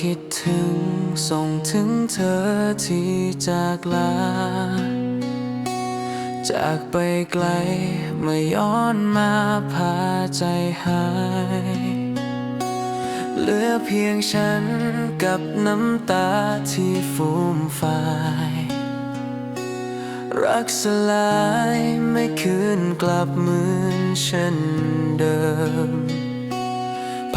คิดถึงส่งถึงเธอที่จากลา จากไปไกลไม่ย้อนมาพาใจหาย เหลือเพียงฉันกับน้ำตาที่ฟูมฟาย รักสลายไม่คืนกลับเหมือนเช่นเดิม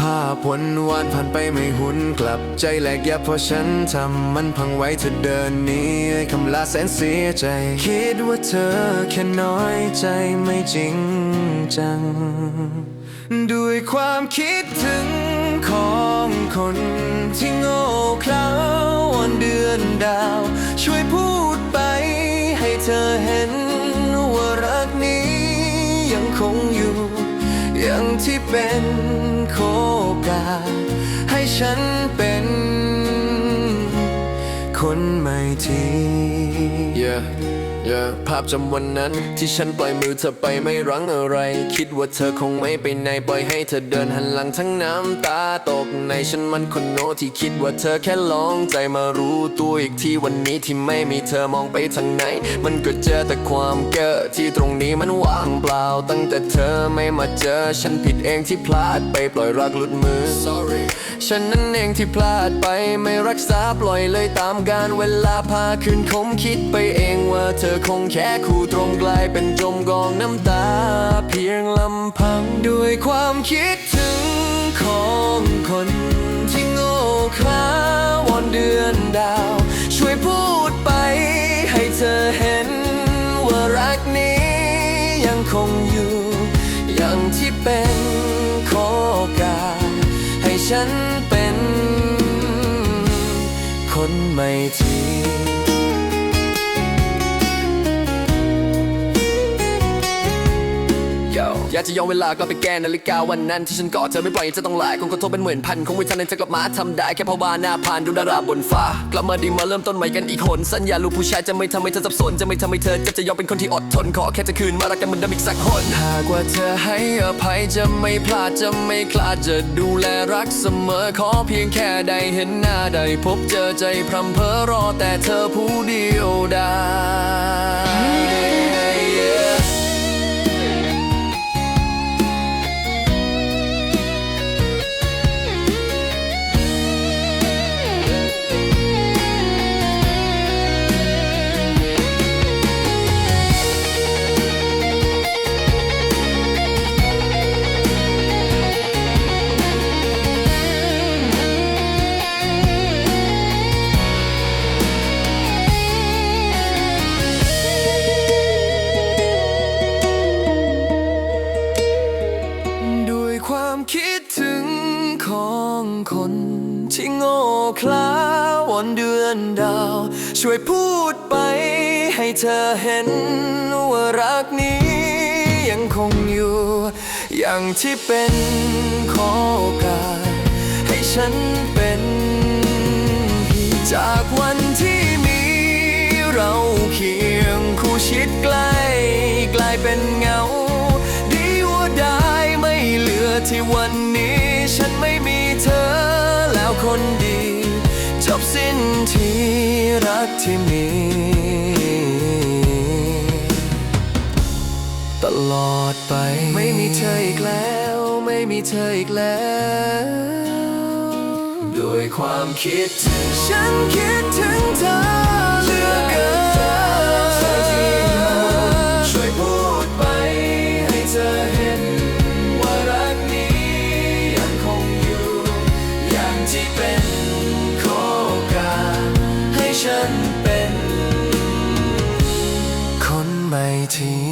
ภาพวนวานผ่านไปไม่หุนกลับ ใจแหลกยับเพราะฉันทำมันพังไว้เธอเดินหนี้คำลาแสนเสียใจ คิดว่าเธอแค่น้อยใจไม่จริงจัง ด้วยความคิดถึงของคนที่โง่เขลาวันเดือนดาว ช่วยพูดไปให้เธอเห็นว่ารักนี้ยังคงอยู่ อย่างที่เป็นโคกาให้ฉันเป็น คนใหม่ที yeah, yeah. ภาพจำวันนั้นที่ฉันปล่อยมือเธอไปไม่รั้งอะไร คิดว่าเธอคงไม่ไปไหนปล่อยให้เธอเดินหันหลังทั้งน้ำตาตกในฉันมันคนโง่ที่คิดว่าเธอแค่ลองใจมารู้ตัวอีกทีวันนี้ที่ไม่มีเธอมองไปทางไหน มันก็เจอแต่ความเก้อที่ตรงนี้มันว่างเปล่า ตั้งแต่เธอไม่มาเจอ ฉันผิดเองที่พลาดไปปล่อยรักหลุดมือ sorry ฉันนั้นเองที่พลาดไปไม่รักษาปล่อยเลยตามการเวลาพาคืนคมคิดไปเองว่าเธออคงแค่คู่ตรงกลายเป็นจมกองน้ำตา เพียงลำพังด้วยความคิดถึงของคนที่โง่เขลาวอนเดือนดาว ช่วยพูดไปให้เธอเห็น ว่ารักนี้ยังคงอยู่ อย่างที่เป็นขอโอกาสให้ฉันเป็น คนใหม่ที อยาจะย้อนเวลากลับไปแก้นาฬิกาวันนั้นที่ฉันกอดเธอไม่ปล่อยให้เธอต้องหลายคงกระทบเป็นหมื่นพันคงไม่ทันในจะกลับมาทำได้แค่ภาวนาผ่านดูดาราบนฟ้ากลับมาดีมาเริ่มต้นใหม่กันอีกคนสัญญาลูกผู้ชายจะไม่ทำให้เธอสับสนจะไม่ทำให้เธอเจ็บจะยอมเป็นคนที่อดทนขอแค่จะคืนมารักกันเหมือนเดิมอีกสักคนหากว่าเธอให้อภัยจะไม่พลาดจะไม่คลาดจะดูแลรักเสมอขอเพียงแค่ได้เห็นหน้าได้พบเจอใจพรำเพอรอแต่เธอผู้เดียวได้ด้วย ง่เขลาวันเดือนดาว ช่วยพูดไปให้เธอเห็นว่ารักนี้ยังคงอยู่ อย่างที่เป็นขอโอกาสให้ฉันเป็นจากวันที่มีเราเคียงคู่ชิดใกล้ กลายเป็นเงา ดีว่าได้ไม่เหลือที่วันนี้ฉันไม่มีเธอ บสิ้นที่รักที่มี ตลอดไป ไม่มีเธออีกแล้ว ไม่มีเธออีกแล้ว ด้วยความคิดถึงฉันคิดถึงเธอเหลือ ฉันเป็น คนใหม่ที่